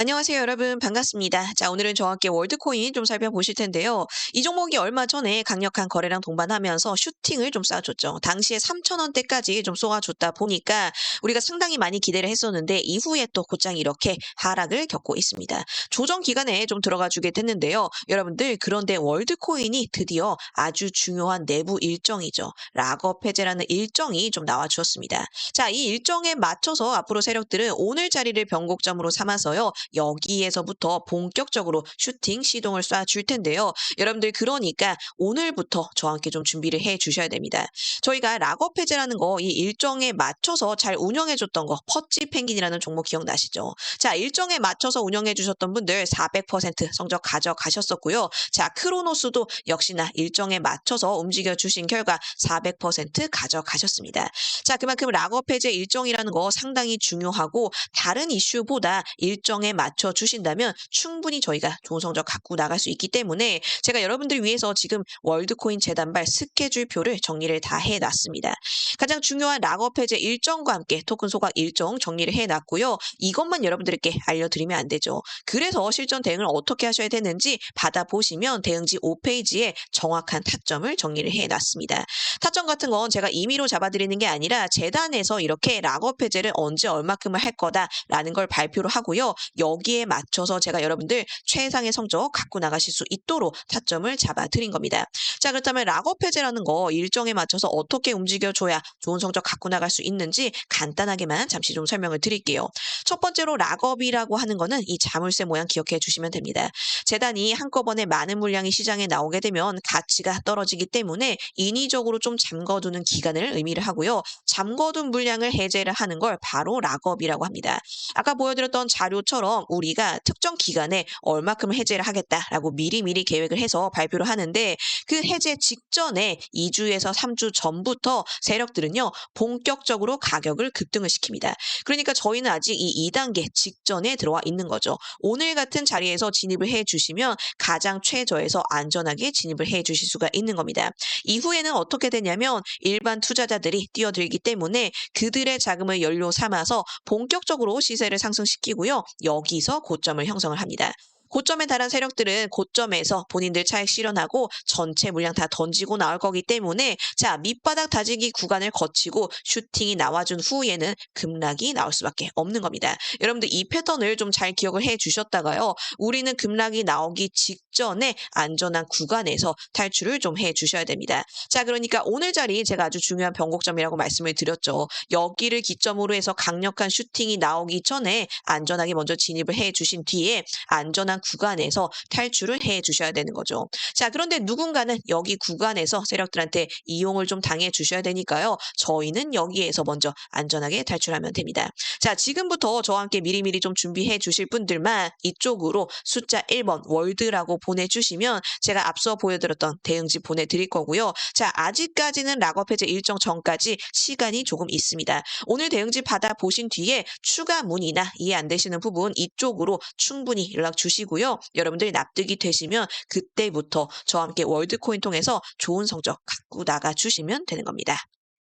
안녕하세요, 여러분. 반갑습니다. 자, 오늘은 함께 월드코인 좀 살펴보실 텐데요. 이 종목이 얼마 전에 강력한 거래량 동반하면서 슈팅을 좀 쏴줬죠. 당시에 3,000원대까지 좀 쏘아줬다 보니까 우리가 상당히 많이 기대를 했었는데 이후에 또 곧장 이렇게 하락을 겪고 있습니다. 조정 기간에 좀 들어가 주게 됐는데요. 여러분들, 그런데 월드코인이 드디어 아주 중요한 내부 일정이죠. 락업 해제라는 일정이 좀 나와 주었습니다. 자, 이 일정에 맞춰서 앞으로 세력들은 오늘 자리를 변곡점으로 삼아서요. 여기에서부터 본격적으로 슈팅 시동을 쏴 줄 텐데요. 여러분들 그러니까 오늘부터 저와 함께 좀 준비를 해 주셔야 됩니다. 저희가 락업 해제라는 거 이 일정에 맞춰서 잘 운영해 줬던 거 퍼치 펭귄이라는 종목 기억나시죠? 자, 일정에 맞춰서 운영해 주셨던 분들 400% 성적 가져가셨었고요. 자, 크로노스도 역시나 일정에 맞춰서 움직여 주신 결과 400% 가져가셨습니다. 자, 그만큼 락업 해제 일정이라는 거 상당히 중요하고 다른 이슈보다 일정에 맞춰 주신다면 충분히 저희가 좋은 성적 갖고 나갈 수 있기 때문에 제가 여러분들 위해서 지금 월드코인 재단발 스케줄표를 정리를 다 해놨습니다. 가장 중요한 락업 해제 일정과 함께 토큰 소각 일정 정리를 해놨고요. 이것만 여러분들께 알려드리면 안 되죠. 그래서 실전 대응을 어떻게 하셔야 되는지 받아보시면 대응지 5페이지에 정확한 타점을 정리를 해놨습니다. 타점 같은 건 제가 임의로 잡아드리는 게 아니라 재단에서 이렇게 락업 해제를 언제 얼마큼을 할 거다라는 걸 발표를 하고요. 여기에 맞춰서 제가 여러분들 최상의 성적 갖고 나가실 수 있도록 타점을 잡아드린 겁니다. 자 그렇다면 락업 해제라는 거 일정에 맞춰서 어떻게 움직여줘야 좋은 성적 갖고 나갈 수 있는지 간단하게만 잠시 좀 설명을 드릴게요. 첫 번째로 락업이라고 하는 거는 이 자물쇠 모양 기억해 주시면 됩니다. 재단이 한꺼번에 많은 물량이 시장에 나오게 되면 가치가 떨어지기 때문에 인위적으로 좀 잠궈두는 기간을 의미를 하고요. 잠궈둔 물량을 해제를 하는 걸 바로 락업이라고 합니다. 아까 보여드렸던 자료처럼 우리가 특정 기간에 얼마큼 해제를 하겠다라고 미리미리 계획을 해서 발표를 하는데 그 해제 직전에 2주에서 3주 전부터 세력들은요 본격적으로 가격을 급등을 시킵니다. 그러니까 저희는 아직 이 2단계 직전에 들어와 있는 거죠. 오늘 같은 자리에서 진입을 해 주시면 가장 최저에서 안전하게 진입을 해 주실 수가 있는 겁니다. 이후에는 어떻게 되냐면 일반 투자자들이 뛰어들기 때문에 그들의 자금을 연료 삼아서 본격적으로 시세를 상승시키고요. 여기 서 고점을 형성을 합니다. 고점에 달한 세력들은 고점에서 본인들 차익 실현하고 전체 물량 다 던지고 나올 거기 때문에 자 밑바닥 다지기 구간을 거치고 슈팅이 나와준 후에는 급락이 나올 수밖에 없는 겁니다. 여러분들 이 패턴을 좀 잘 기억을 해 주셨다가요. 우리는 급락이 나오기 직전에 안전한 구간에서 탈출을 좀 해 주셔야 됩니다. 자 그러니까 오늘 자리 제가 아주 중요한 변곡점이라고 말씀을 드렸죠. 여기를 기점으로 해서 강력한 슈팅이 나오기 전에 안전하게 먼저 진입을 해 주신 뒤에 안전한 구간에서 탈출을 해 주셔야 되는 거죠. 자, 그런데 누군가는 여기 구간에서 세력들한테 이용을 좀 당해 주셔야 되니까요. 저희는 여기에서 먼저 안전하게 탈출하면 됩니다. 자, 지금부터 저와 함께 미리미리 좀 준비해 주실 분들만 이쪽으로 숫자 1번 월드라고 보내주시면 제가 앞서 보여드렸던 대응지 보내드릴 거고요. 자, 아직까지는 락업 해제 일정 전까지 시간이 조금 있습니다. 오늘 대응지 받아보신 뒤에 추가 문의나 이해 안 되시는 부분 이쪽으로 충분히 연락 주 시고요. 여러분들이 납득이 되시면 그때부터 저와 함께 월드코인 통해서 좋은 성적 갖고 나가 주시면 되는 겁니다.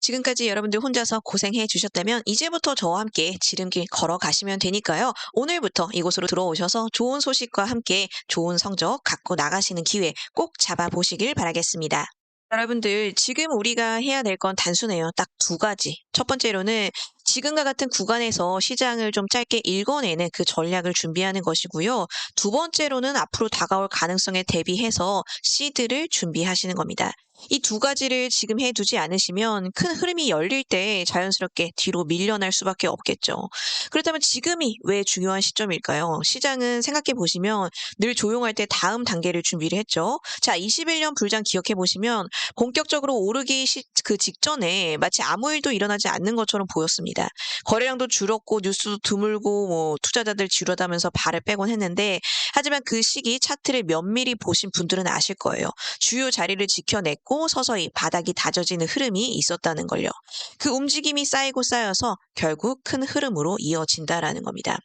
지금까지 여러분들 혼자서 고생해 주셨다면 이제부터 저와 함께 지름길 걸어가시면 되니까요. 오늘부터 이곳으로 들어오셔서 좋은 소식과 함께 좋은 성적 갖고 나가시는 기회 꼭 잡아보시길 바라겠습니다. 여러분들, 지금 우리가 해야 될 건 단순해요. 딱 두 가지. 첫 번째로는 지금과 같은 구간에서 시장을 좀 짧게 읽어내는 그 전략을 준비하는 것이고요. 두 번째로는 앞으로 다가올 가능성에 대비해서 시드를 준비하시는 겁니다. 이 두 가지를 지금 해두지 않으시면 큰 흐름이 열릴 때 자연스럽게 뒤로 밀려날 수밖에 없겠죠. 그렇다면 지금이 왜 중요한 시점일까요? 시장은 생각해 보시면 늘 조용할 때 다음 단계를 준비를 했죠. 자, 21년 불장 기억해 보시면 본격적으로 오르기 시, 그 직전에 마치 아무 일도 일어나지 않는 것처럼 보였습니다. 거래량도 줄었고 뉴스도 드물고 뭐 투자자들 지루하다면서 발을 빼곤 했는데 하지만 그 시기 차트를 면밀히 보신 분들은 아실 거예요. 주요 자리를 지켜냈고 서서히 바닥이 다져지는 흐름이 있었다는 걸요. 그 움직임이 쌓이고 쌓여서 결국 큰 흐름으로 이어진다라는 겁니다.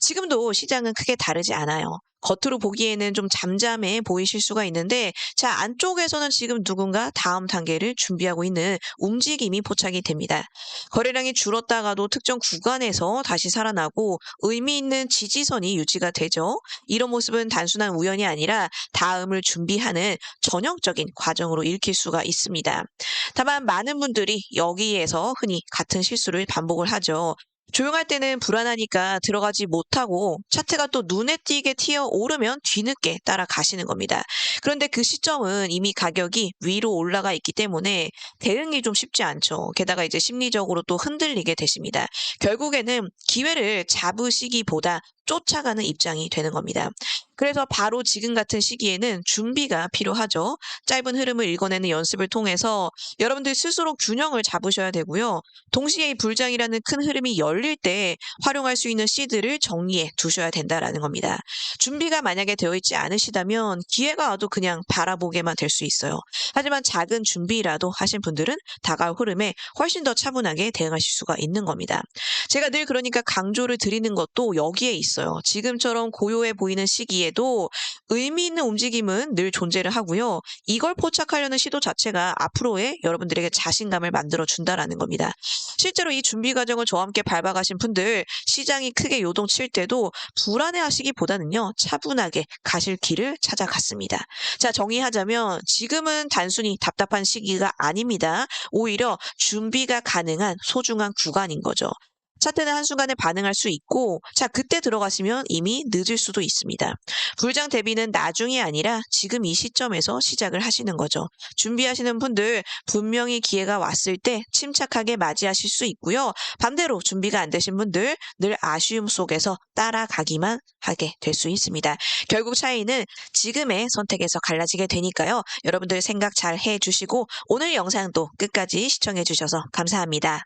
지금도 시장은 크게 다르지 않아요. 겉으로 보기에는 좀 잠잠해 보이실 수가 있는데 자 안쪽에서는 지금 누군가 다음 단계를 준비하고 있는 움직임이 포착이 됩니다. 거래량이 줄었다가도 특정 구간에서 다시 살아나고 의미 있는 지지선이 유지가 되죠. 이런 모습은 단순한 우연이 아니라 다음을 준비하는 전형적인 과정으로 읽힐 수가 있습니다. 다만 많은 분들이 여기에서 흔히 같은 실수를 반복을 하죠. 조용할 때는 불안하니까 들어가지 못하고 차트가 또 눈에 띄게 튀어 오르면 뒤늦게 따라가시는 겁니다. 그런데 그 시점은 이미 가격이 위로 올라가 있기 때문에 대응이 좀 쉽지 않죠. 게다가 이제 심리적으로 또 흔들리게 되십니다. 결국에는 기회를 잡으시기보다 쫓아가는 입장이 되는 겁니다. 그래서 바로 지금 같은 시기에는 준비가 필요하죠. 짧은 흐름을 읽어내는 연습을 통해서 여러분들 스스로 균형을 잡으셔야 되고요. 동시에 이 불장이라는 큰 흐름이 열릴 때 활용할 수 있는 시드를 정리해 두셔야 된다라는 겁니다. 준비가 만약에 되어 있지 않으시다면 기회가 와도 그냥 바라보게만 될 수 있어요. 하지만 작은 준비라도 하신 분들은 다가올 흐름에 훨씬 더 차분하게 대응하실 수가 있는 겁니다. 제가 늘 그러니까 강조를 드리는 것도 여기에 있어요. 지금처럼 고요해 보이는 시기에도 의미 있는 움직임은 늘 존재를 하고요. 이걸 포착하려는 시도 자체가 앞으로의 여러분들에게 자신감을 만들어 준다라는 겁니다. 실제로 이 준비 과정을 저와 함께 밟아가신 분들 시장이 크게 요동칠 때도 불안해 하시기보다는요. 차분하게 가실 길을 찾아갔습니다. 자, 정의하자면 지금은 단순히 답답한 시기가 아닙니다. 오히려 준비가 가능한 소중한 구간인 거죠. 차트는 한순간에 반응할 수 있고 자 그때 들어가시면 이미 늦을 수도 있습니다. 불장 대비는 나중이 아니라 지금 이 시점에서 시작을 하시는 거죠. 준비하시는 분들 분명히 기회가 왔을 때 침착하게 맞이하실 수 있고요. 반대로 준비가 안 되신 분들 늘 아쉬움 속에서 따라가기만 하게 될 수 있습니다. 결국 차이는 지금의 선택에서 갈라지게 되니까요. 여러분들 생각 잘 해주시고 오늘 영상도 끝까지 시청해 주셔서 감사합니다.